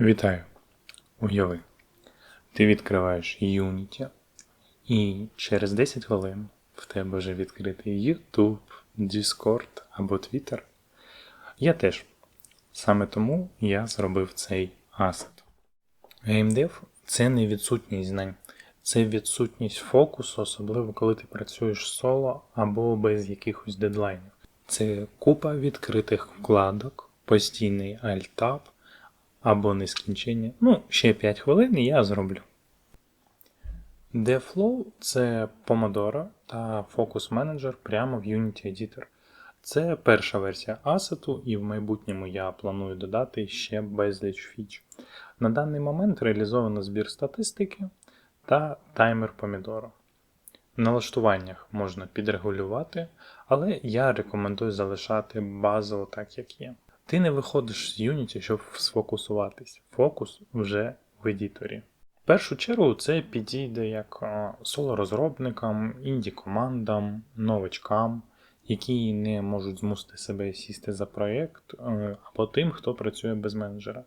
Вітаю! Уяви. Ти відкриваєш Unity, і через 10 хвилин в тебе вже відкритий YouTube, Discord або Twitter. Я теж. Саме тому я зробив цей асет. GameDev – це не відсутність знань, це відсутність фокусу, особливо коли ти працюєш соло або без якихось дедлайнів. Це купа відкритих вкладок, постійний альтап або нескінчення. Ну, ще 5 хвилин і я зроблю. Devflow – це Pomodoro та Focus Manager прямо в Unity Editor. Це перша версія асету, і в майбутньому я планую додати ще безліч фіч. На даний момент реалізовано збір статистики та таймер помідору. В налаштуваннях можна підрегулювати, але я рекомендую залишати базово так, як є. Ти не виходиш з Unity, щоб сфокусуватись. Фокус вже в едіторі. В першу чергу це підійде як соло-розробникам, інді-командам, новачкам, які не можуть змусити себе сісти за проєкт, е, або тим, хто працює без менеджера.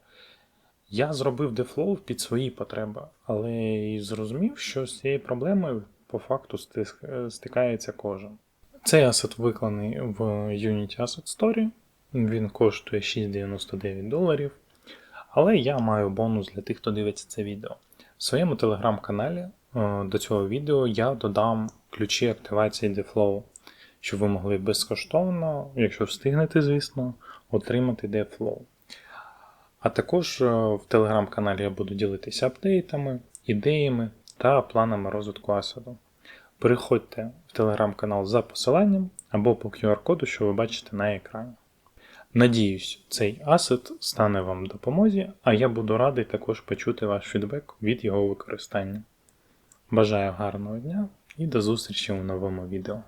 Я зробив Deflow під свої потреби, але і зрозумів, що з цією проблемою по факту е, стикається кожен. Цей асет викланий в Unity Asset Story. Він коштує 6,99 доларів. Але я маю бонус для тих, хто дивиться це відео. В своєму телеграм-каналі е, до цього відео я додам ключі активації Deflow, щоб ви могли безкоштовно, якщо встигнете, звісно, отримати Deflow. А також е, в телеграм-каналі я буду ділитися апдейтами, ідеями та планами розвитку асаду. Переходьте в телеграм-канал за посиланням або по QR-коду, що ви бачите на екрані. Надіюсь, цей асет стане вам допомозі, а я буду радий також почути ваш фідбек від його використання. Бажаю гарного дня і до зустрічі у новому відео.